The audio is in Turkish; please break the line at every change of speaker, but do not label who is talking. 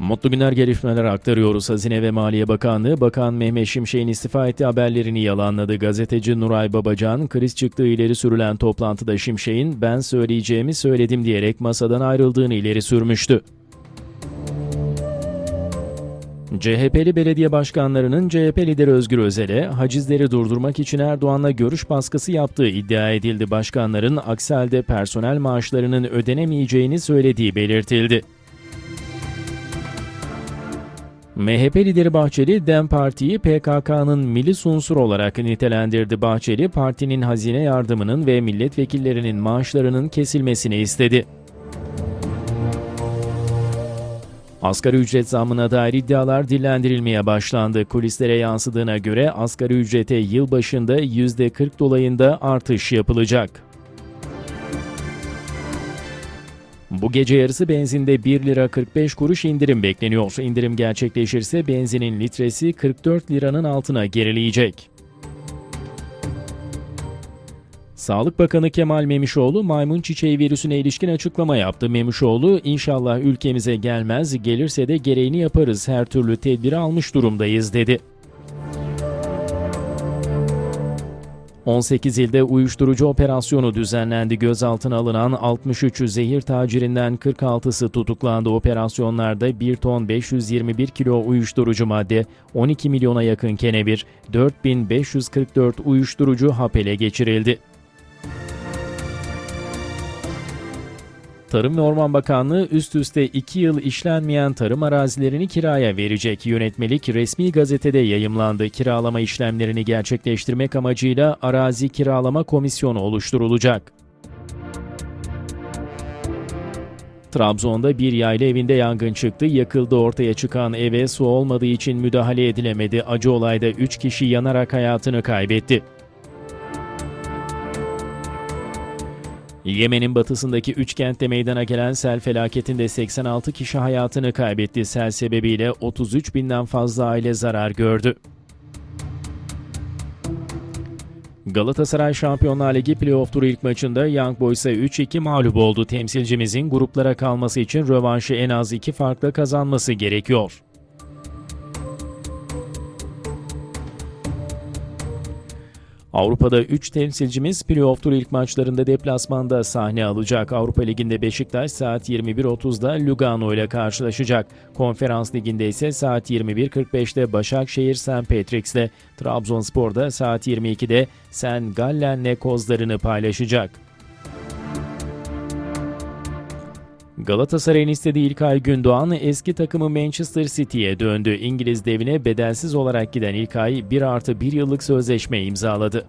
Mutlu günler gelişmeler aktarıyoruz. Hazine ve Maliye Bakanlığı, Bakan Mehmet Şimşek'in istifa ettiği haberlerini yalanladı. Gazeteci Nuray Babacan, kriz çıktığı ileri sürülen toplantıda Şimşek'in ben söyleyeceğimi söyledim diyerek masadan ayrıldığını ileri sürmüştü. CHP'li belediye başkanlarının CHP lideri Özgür Özel'e hacizleri durdurmak için Erdoğan'la görüş baskısı yaptığı iddia edildi. Başkanların aksi halde personel maaşlarının ödenemeyeceğini söylediği belirtildi. MHP lideri Bahçeli, DEM Parti'yi PKK'nın milis unsur olarak nitelendirdi. Bahçeli, partinin hazine yardımının ve milletvekillerinin maaşlarının kesilmesini istedi. Asgari ücret zammına dair iddialar dillendirilmeye başlandı. Kulislere yansıdığına göre asgari ücrete yıl başında %40 dolayında artış yapılacak. Bu gece yarısı benzinde 1 lira 45 kuruş indirim bekleniyor. İndirim gerçekleşirse benzinin litresi 44 liranın altına gerileyecek. Sağlık Bakanı Kemal Memişoğlu maymun çiçeği virüsüne ilişkin açıklama yaptı. Memişoğlu, inşallah ülkemize gelmez, gelirse de gereğini yaparız, her türlü tedbiri almış durumdayız dedi. 18 ilde uyuşturucu operasyonu düzenlendi. Gözaltına alınan 63 zehir tacirinden 46'sı tutuklandı. Operasyonlarda 1 ton 521 kilo uyuşturucu madde, 12 milyona yakın kenevir, 4544 uyuşturucu hap ele geçirildi. Tarım ve Orman Bakanlığı üst üste 2 yıl işlenmeyen tarım arazilerini kiraya verecek. Yönetmelik resmi gazetede yayımlandı. Kiralama işlemlerini gerçekleştirmek amacıyla arazi kiralama komisyonu oluşturulacak. Trabzon'da bir yayla evinde yangın çıktı. Yakıldı ortaya çıkan eve su olmadığı için müdahale edilemedi. Acı olayda 3 kişi yanarak hayatını kaybetti. Yemen'in batısındaki üç kentte meydana gelen sel felaketinde 86 kişi hayatını kaybetti. Sel sebebiyle 33 binden fazla aile zarar gördü. Galatasaray Şampiyonlar Ligi playoff turu ilk maçında Young Boys'a 3-2 mağlup oldu. Temsilcimizin gruplara kalması için rövanşı en az iki farkla kazanması gerekiyor. Avrupa'da 3 temsilcimiz playoff turu ilk maçlarında deplasmanda sahne alacak. Avrupa Ligi'nde Beşiktaş saat 21.30'da Lugano ile karşılaşacak. Konferans Ligi'nde ise saat 21.45'te Başakşehir St. Patricks'le, Trabzonspor'da saat 22'de Sen Gallen'le kozlarını paylaşacak. Galatasaray'ın istediği İlkay Gündoğan eski takımı Manchester City'ye döndü. İngiliz devine bedelsiz olarak giden İlkay 1 artı 1 yıllık sözleşme imzaladı.